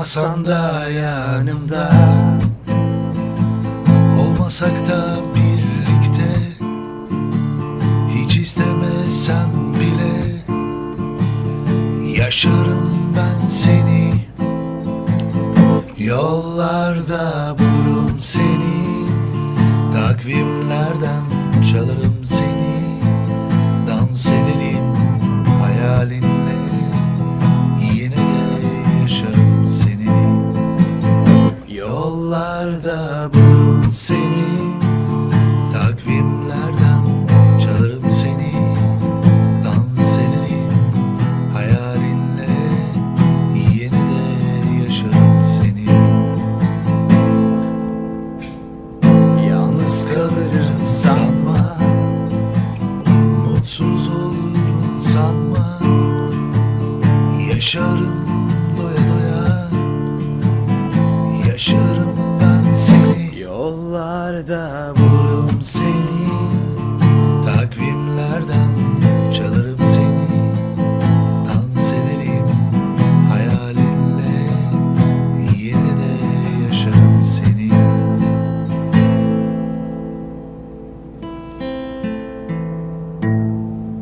Olmasan da yanımda. Olmasak da birlikte. Hiç istemesen bile. Yaşarım ben seni. Yollarda bulurum seni. Takvimlerden çalarım seni Yollarda bulurum seni. Takvimlerden çalarım seni. Dans ederim hayalinle. Yine de yaşarım seni. Yalnız kalırım sanma. Mutsuz olurum sanma. Yaşarım yollarda buldum seni.